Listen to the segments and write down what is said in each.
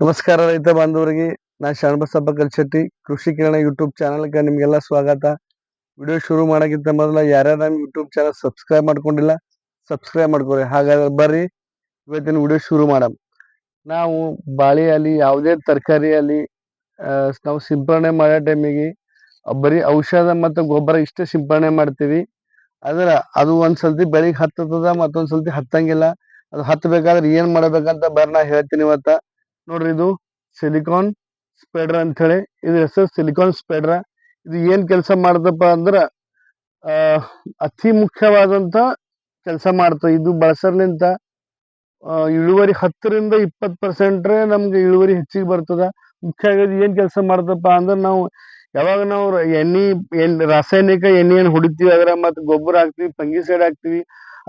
ನಮಸ್ಕಾರ ರೈತ ಬಾಂಧವರಿಗೆ, ನಾ ಶರಣಬಸಪ್ಪ ಕಲ್ಶೆಟ್ಟಿ, ಕೃಷಿ ಕಿರಣ ಯೂಟ್ಯೂಬ್ ಚಾನಲ್ಗೆ ನಿಮಗೆಲ್ಲ ಸ್ವಾಗತ. ವಿಡಿಯೋ ಶುರು ಮಾಡೋಕ್ಕಿಂತ ಮೊದಲು ಯಾರ್ಯಾರು ನಮ್ಮ ಯೂಟ್ಯೂಬ್ ಚಾನಲ್ ಸಬ್ಸ್ಕ್ರೈಬ್ ಮಾಡ್ಕೊಂಡಿಲ್ಲ, ಸಬ್ಸ್ಕ್ರೈಬ್ ಮಾಡ್ಕೊರಿ. ಹಾಗಾದ್ರೆ ಬರ್ರಿ, ಇವತ್ತಿನ ವಿಡಿಯೋ ಶುರು ಮಾಡಮ್ ನಾವು ಬಾಳೆ ಅಲ್ಲಿ ಯಾವುದೇ ತರಕಾರಿ ಅಲ್ಲಿ ನಾವು ಸಿಂಪರಣೆ ಮಾಡೋ ಟೈಮಿಗೆ, ಬರೀ ಔಷಧ ಮತ್ತು ಗೊಬ್ಬರ ಇಷ್ಟೇ ಸಿಂಪರಣೆ ಮಾಡ್ತೀವಿ. ಆದ್ರೆ ಅದು ಒಂದು ಬೆಳಿಗ್ಗೆ ಹತ್ತದ ಮತ್ತೊಂದು ಹತ್ತಂಗಿಲ್ಲ. ಅದು ಹತ್ತಬೇಕಾದ್ರೆ ಏನು ಮಾಡ್ಬೇಕಂತ ಬರ್ರಿ ನಾ ಹೇಳ್ತೀನಿ ಇವತ್ತ. ನೋಡ್ರಿ ಇದು ಸಿಲಿಕಾನ್ ಸ್ಪೆಡ್ರ ಅಂತ ಹೇಳಿ ಇದ್ರ ಹೆಸರು ಸಿಲಿಕಾನ್ ಸ್ಪೆಡ್ರ ಇದು ಏನ್ ಕೆಲಸ ಮಾಡ್ತಪ್ಪ ಅಂದ್ರ ಅತಿ ಮುಖ್ಯವಾದಂತ ಕೆಲಸ ಮಾಡ್ತದೆ. ಇದು ಬಳಸರ್ಲಿಂತ ಇಳುವರಿ ಹತ್ತರಿಂದ ಇಪ್ಪತ್ ಪರ್ಸೆಂಟ್ ನಮ್ಗೆ ಇಳುವರಿ ಹೆಚ್ಚಿಗೆ ಬರ್ತದ. ಮುಖ್ಯವಾಗಿ ಏನ್ ಕೆಲಸ ಮಾಡ್ತಪ್ಪ ಅಂದ್ರೆ ನಾವು ಯಾವಾಗ ನಾವು ಎಣ್ಣೆ, ಎಣ್, ರಾಸಾಯನಿಕ ಎಣ್ಣೆಯನ್ನು ಹೊಡಿತೀವಿ, ಅದ್ರ ಮತ್ತೆ ಗೊಬ್ಬರ ಹಾಕ್ತಿವಿ ಫಂಗಿಸೈಡ್ ಹಾಕ್ತಿವಿ,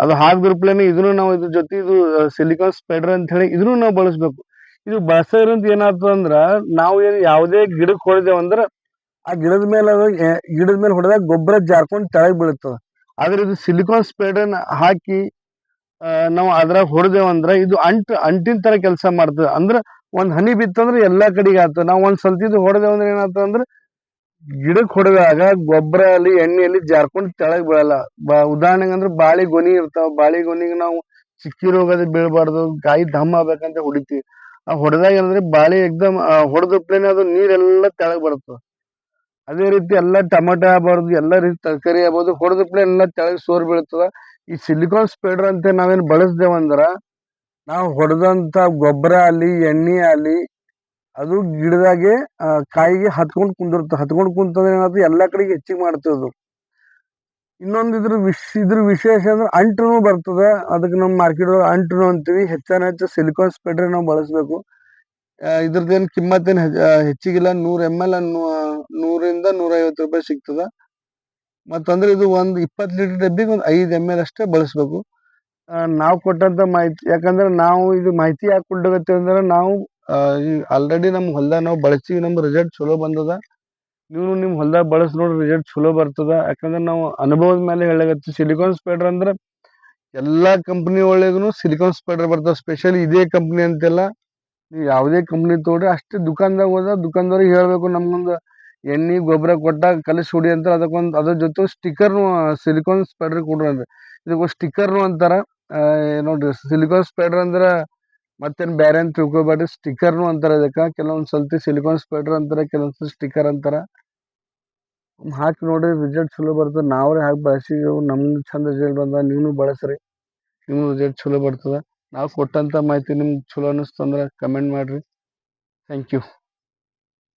ಅದು ಹಾಕಿದ್ರಪ್ಲೇನೆ ಇದನ್ನು ನಾವು ಇದ್ರ ಜೊತೆ ಇದು ಸಿಲಿಕಾನ್ ಸ್ಪೆಡ್ರ ಅಂತ ಹೇಳಿ ಇದನ್ನು ನಾವು ಬಳಸ್ಬೇಕು. ಇದು ಬಳಸೋದ್ರಿಂದ ಏನಾಯ್ತು ಅಂದ್ರೆ ನಾವು ಏನು ಯಾವುದೇ ಗಿಡಕ್ಕೆ ಹೊಡೆದೇವ್ ಅಂದ್ರ ಆ ಗಿಡದ ಮೇಲೆ ಅದು ಗಿಡದ ಮೇಲೆ ಹೊಡೆದಾಗ ಗೊಬ್ಬರ ಜಾರ್ಕೊಂಡು ತಳಗ್ ಬೀಳುತ್ತದೆ. ಆದ್ರೆ ಇದು ಸಿಲಿಕಾನ್ ಸ್ಪೆಡ್ರನ್ ಹಾಕಿ ನಾವು ಅದ್ರಾಗ ಹೊಡೆದೇವ್ ಅಂದ್ರೆ ಇದು ಅಂಟು, ಅಂಟಿನ ತರ ಕೆಲಸ ಮಾಡ್ತದೆ. ಅಂದ್ರ ಒಂದ್ ಹನಿ ಬಿತ್ತಂದ್ರ ಎಲ್ಲಾ ಕಡೆಗೆ ಆಯ್ತು ನಾವು ಒಂದ್ ಸಲತಿದು ಹೊಡೆದೇವ್ ಅಂದ್ರೆ ಏನಾಗ್ತದ ಅಂದ್ರ ಗಿಡಕ್ಕೆ ಹೊಡೆದಾಗ ಗೊಬ್ಬರ ಅಲ್ಲಿ ಎಣ್ಣೆಯಲ್ಲಿ ಜಾರ್ಕೊಂಡು ತೆಳಗ್ ಬೀಳಲ್ಲ. ಬಾ, ಉದಾಹರಣೆಗೆ ಅಂದ್ರೆ ಬಾಳೆ ಗೊನಿ ಇರ್ತಾವ. ಬಾಳೆ ಗೊನಿಗೆ ನಾವು ಚಿಕ್ಕಿ ರೋಗದ ಬೀಳಬಾರ್ದು ಕಾಯಿ ದಮ್ ಆಗ್ಬೇಕಂತ ಹೊಡಿತೀವಿ. ಆ ಹೊಡೆದಾಗ ಏನಂದ್ರೆ ಬಾಳೆ ಎಕ್ದಮ್ ಹೊಡೆದಪ್ಲೇನೆ ಅದು ನೀರೆಲ್ಲ ತೆಳಗ್ ಬರುತ್ತೆ. ಅದೇ ರೀತಿ ಎಲ್ಲ ಟೊಮೆಟೊ ಆಗ್ಬಾರ್ದು, ಎಲ್ಲ ರೀತಿ ತರಕಾರಿ ಆಗ್ಬೋದು ಹೊಡೆದಪ್ಲೆ ಎಲ್ಲ ತೆಳಗ್ ಸೋರ್ ಬೀಳ್ತದ. ಈ ಸಿಲಿಕಾನ್ ಸ್ಪೇಡರ್ ಅಂತ ನಾವೇನ್ ಬಳಸ್ದೇವಂದ್ರ ನಾವು ಹೊಡೆದಂತ ಗೊಬ್ಬರ ಅಲ್ಲಿ ಎಣ್ಣೆ ಅಲ್ಲಿ ಅದು ಗಿಡದಾಗೆ ಕಾಯಿಗೆ ಹತ್ಕೊಂಡ್ ಕುಂದಿರುತ್ತೆ. ಹತ್ಕೊಂಡ್ ಕುಂತಂದ್ರೆ ಏನಾಗ್ತದೆ? ಎಲ್ಲಾ ಕಡೆಗೆ ಹೆಚ್ಚಿಗೆ ಮಾಡ್ತದೆ ಅದು. ಇನ್ನೊಂದು ಇದ್ರ ವಿಶ್, ಇದ್ರ ವಿಶೇಷ ಅಂದ್ರೆ ಅಂಟುನು ಬರ್ತದೆ. ಅದಕ್ಕೆ ನಮ್ಮ ಮಾರ್ಕೆಟ್ ಅಂಟುನು ಅಂತೀವಿ. ಹೆಚ್ಚಾನ ಹೆಚ್ಚು ಸಿಲಿಕಾನ್ ಸ್ಪೆಡ್ರೆ ನಾವು ಬಳಸಬೇಕು. ಇದ್ರದ್ದೇನು ಕಿಮ್ಮತ್ತೇನು ಹೆಚ್ಚಿಗಿಲ್ಲ. ನೂರ್ ಎಂ ಎಲ್ ನೂರಿಂದ ನೂರೈವತ್ತು ರೂಪಾಯಿ ಸಿಗ್ತದ. ಮತ್ತಂದ್ರೆ ಇದು ಒಂದು ಇಪ್ಪತ್ತು ಲೀಟರ್ ಡಬ್ಬಿಗೆ ಒಂದು ಐದು ಎಂ ಎಲ್ ಅಷ್ಟೇ ಬಳಸಬೇಕು. ನಾವು ಕೊಟ್ಟಂತ ಮಾಹಿತಿ, ಯಾಕಂದ್ರೆ ನಾವು ಇದು ಮಾಹಿತಿ ಯಾಕೆ ಕೊಡ್ಲಾಗತ್ತೀವಿ ಅಂದ್ರೆ ನಾವು ಆಲ್ರೆಡಿ ನಮ್ಮ ಹೊಲ್ದಾಗ ನಾವು ಬಳಸಿ ನಮ್ಮ ರಿಸಲ್ಟ್ ಚಲೋ ಬಂದದ. ನೀವು ನಿಮ್ಮ ಹೊಲ್ದಾಗ ಬಳಸಿ ನೋಡ್ರಿ ರಿಸಲ್ಟ್ ಚಲೋ ಬರ್ತದ. ಯಾಕಂದ್ರೆ ನಾವು ಅನುಭವದ ಮೇಲೆ ಹೇಳಕತ್ತೀವಿ. ಸಿಲಿಕಾನ್ ಸ್ಪೈಡರ್ ಅಂದ್ರೆ ಎಲ್ಲಾ ಕಂಪ್ನಿ ಒಳಗೂ ಸಿಲಿಕಾನ್ ಸ್ಪೈಡರ್ ಬರ್ತದೆ. ಸ್ಪೆಷಲಿ ಇದೇ ಕಂಪ್ನಿ ಅಂತೆಲ್ಲ ನೀವು ಯಾವುದೇ ಕಂಪ್ನಿ ತೊಗೊಳ್ರಿ, ಅಷ್ಟೇ ದುಕಾನ್ದಾಗ ಹೋದ ದುಕಾನ್ದವ್ರಿಗೆ ಹೇಳಬೇಕು ನಮ್ಗೊಂದು ಎಣ್ಣೆ ಗೊಬ್ಬರ ಕೊಟ್ಟಾಗ ಕಲಿಸಿ ಹೊಡಿ ಅಂತ ಅದಕ್ಕೊಂದು, ಅದ್ರ ಜೊತೆ ಸ್ಟಿಕ್ಕರ್ನು ಸಿಲಿಕಾನ್ ಸ್ಪೈಡರ್ ಕೊಡ್ರಿ ಅಂದ್ರೆ. ಇದಕ್ಕೊಂದು ಸ್ಟಿಕ್ಕರ್ನು ಅಂತಾರೆ. ನೋಡ್ರಿ ಸಿಲಿಕಾನ್ ಸ್ಪೈಡರ್ ಅಂದ್ರ ಮತ್ತೇನ್ ಬೇರೆ ಅಂತ ತಿಳ್ಕೊಬೇಡ್ರಿ? ಸ್ಟಿಕ್ಕರ್ನು ಅಂತಾರೆ ಅದಕ್ಕೆ. ಕೆಲವೊಂದು ಸಲ್ತಿ ಸಿಲಿಕಾನ್ ಸ್ಪೈಡರ್ ಅಂತಾರೆ ಕೆಲವೊಂದು ಸ್ಟಿಕ್ಕರ್ ಅಂತಾರೆ. ಹಾಕಿ ನೋಡಿರಿ ರಿಸಲ್ಟ್ ಚಲೋ ಬರ್ತದೆ. ನಾವ್ರೆ ಹಾಕಿ ಬಳಸಿದೆವು ನಮ್ಗೆ ಚಂದ ರಿಸಲ್ಟ್ ಬಂದ ನೀವು ಬಳಸ್ರಿ. ನಿಮ್ಮ ರಿಸಲ್ಟ್ ಚಲೋ ಬರ್ತದೆ. ನಾವು ಕೊಟ್ಟಂತ ಮಾಹಿತಿ ನಿಮ್ಗೆ ಚಲೋ ಅನಿಸ್ತು ಅಂದ್ರೆ ಕಮೆಂಟ್ ಮಾಡ್ರಿ. Thank you